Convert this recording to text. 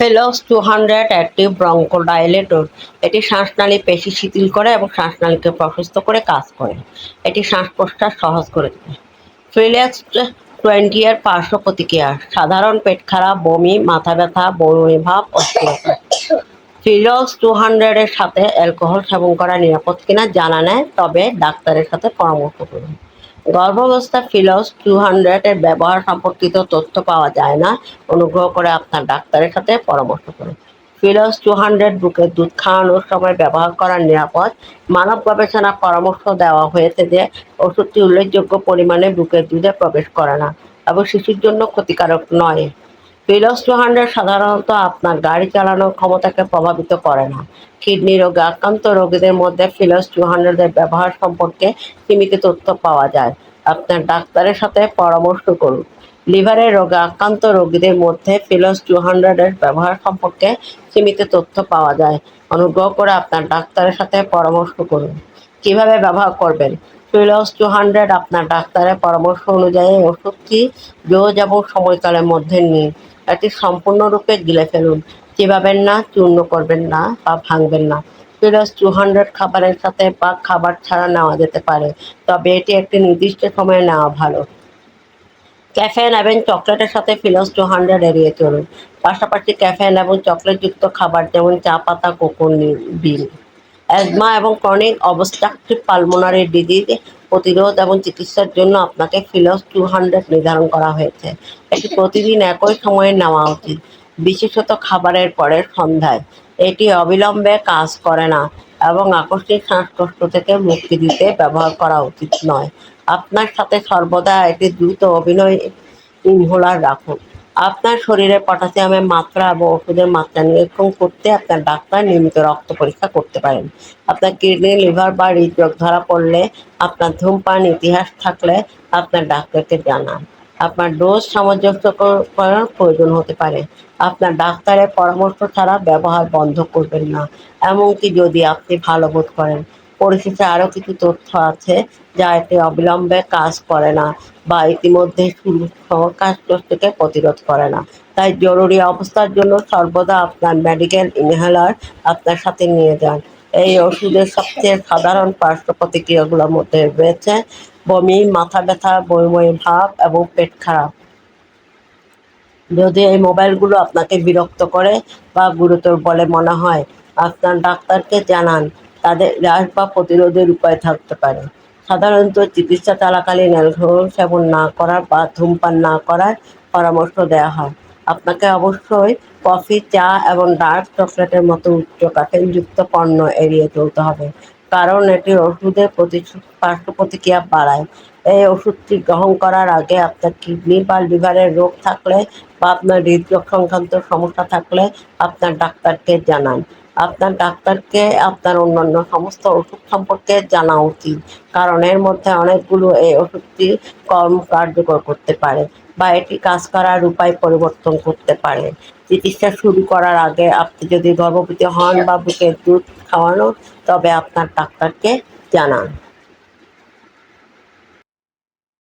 ফেলক্স two hundred active broncho bronchodilator এটি শ্বাসনালী পেশি শিথিল করে এবং শ্বাসনালীকে প্রশস্ত করে কাজ করে। এটি শ্বাস প্রশ্বাস সহজ করে দেয়। ফিলেক্স টোয়েন্টি এর পার্শ্ব প্রতিক্রিয়া। সাধারণ পেট খারাপ, বমি, মাথা ব্যথা বমি ভাব অস্থিরতা ফিলক্স টু হান্ড্রেডের সাথে অ্যালকোহল সেবন করা নিরাপদ কিনা জানা নেয় তবে ডাক্তারের সাথে পরামর্শ করুন। গর্ভাবস্থা ফিলস টু হান্ড্রেডের ব্যবহার সম্পর্কিত তথ্য পাওয়া যায় না। অনুগ্রহ করে আপনার ডাক্তারের সাথে পরামর্শ করুন। ফিলস টু হান্ড্রেড বুকে দুধ খাওয়ানোর সময় ব্যবহার করা নিরাপদ। মানব গবেষণা পরামর্শ দেওয়া হয়েছে যে, ওষুধটি উল্লেখযোগ্য পরিমাণে বুকের দুধে প্রবেশ করে না, এবং শিশুর জন্য ক্ষতিকারক নয়। ফিলস টু হান্ড্রেড সাধারণত আপনার গাড়ি চালানোর ক্ষমতাকে প্রভাবিত করে না। কিডনি রোগে আক্রান্ত রোগীদের মধ্যে ফিলস টু হান্ড্রেডের ব্যবহার সম্পর্কে সীমিত তথ্য পাওয়া যায়। আপনার ডাক্তারের সাথে পরামর্শ করুন। লিভারের রোগে আক্রান্ত রোগীদের মধ্যে ফিলস টু হান্ড্রেডের ব্যবহার সম্পর্কে সীমিত তথ্য পাওয়া যায়। অনুগ্রহ করে আপনার ডাক্তারের সাথে পরামর্শ করুন। কীভাবে ব্যবহার করবেন? ফিলস টু হান্ড্রেড আপনার ডাক্তারের পরামর্শ অনুযায়ী ওষুধটি ডোজ এবং সময়কালের মধ্যে নিন। এটি সম্পূর্ণরূপে গিলে ফেলুন। চিবাবেন না, চূর্ণ করবেন না বা ভাঙবেন না। ফিরোজ টু হান্ড্রেড খাবারের সাথে বা খাবার ছাড়া নেওয়া যেতে পারে, তবে এটি একটি নির্দিষ্ট সময়ে নেওয়া ভালো। ক্যাফেন এবং চকলেটের সাথে ফিলস টু হান্ড্রেড এড়িয়ে চলুন। পাশাপাশি ক্যাফেন এবং চকলেটযুক্ত খাবার যেমন চা, পাতা কোকো বিল। অ্যাজমা এবং ক্রনিক অবস্ট্রাকটিভ পালমোনারি ডিজিজ প্রতিরোধ এবং চিকিৎসার জন্য আপনাকে ফিলস টু হান্ড্রেড নির্ধারণ করা হয়েছে। এটি প্রতিদিন একই সময়ে নেওয়া উচিত। বিশেষত খাবারের পরের সন্ধ্যায়। এটি অবিলম্বে কাজ করে না এবং আকস্মিক শ্বাসকষ্ট থেকে মুক্তি দিতে ব্যবহার করা উচিত নয়। আপনার সাথে সর্বদা এটি দ্রুত অভিনয় ইনহোলার রাখুন। আপনার শরীরে পটাশিয়ামের মাত্রা এবং ওষুধের মাত্রা নিরীক্ষণ করতে আপনার ডাক্তার নিয়মিত রক্ত পরীক্ষা করতে পারেন। আপনার কিডনি, লিভার বা হৃদরোগ ধরা পড়লে আপনার ধূমপান, ইতিহাস থাকলে আপনার ডাক্তারকে জানান। আপনার ডোজ সামঞ্জস্য করার প্রয়োজন হতে পারে। আপনার ডাক্তারের পরামর্শ ছাড়া ব্যবহার বন্ধ করবেন না। এমনকি যদি আপনি ভালো বোধ করেন পরিশেষে আরও কিছু তথ্য আছে যা এটি অবিলম্বে কাজ করে না বা ইতিমধ্যে শুরু প্রতিরোধ করে না। তাই জরুরি অবস্থার জন্য সর্বদা আপনার মেডিকেল ইনহেলার আপনার সাথে নিয়ে যান। এই ওষুধের সবচেয়ে সাধারণ পার্শ্ব প্রতিক্রিয়াগুলোর মধ্যে রয়েছে বমি, মাথা ব্যথা বইময় ভাব এবং পেট খারাপ। যদি এই মোবাইলগুলো আপনাকে বিরক্ত করে বা গুরুতর বলে মনে হয়, আপনার ডাক্তারকে জানান। তাদের হ্রাস বা প্রতিরোধের উপায় থাকতে পারে। সাধারণত চিকিৎসা চলাকালীন অ্যালকোহল সেবন না করার বা ধূমপান না করার পরামর্শ দেওয়া হয়। আপনাকে অবশ্যই কফি, চা এবং ডার্ক চকলেটের মতো উচ্চ কাফেনযুক্ত পণ্য এড়িয়ে চলতে হবে, কারণ এটি ওষুধের প্রতি পার্শ্ব প্রতিক্রিয়া বাড়ায়। এই ওষুধটি গ্রহণ করার আগে আপনার কিডনি বা লিভারের রোগ থাকলে বা আপনার হৃদরোগ সংক্রান্ত সমস্যা থাকলে আপনার ডাক্তারকে জানান। আপনার ডাক্তারকে, আপনার অন্যান্য সমস্ত ওষুধ সম্পর্কে জানা উচিত। কারণ এর মধ্যে অনেকগুলো এই ওষুধটি কর্ম কার্যকর করতে পারে বা এটি কাজ করার উপায় পরিবর্তন করতে পারে। চিকিৎসা শুরু করার আগে আপনি যদি গর্ভবতী হন বা বুকের দুধ খাওয়ানো, তবে আপনার ডাক্তারকে জানান।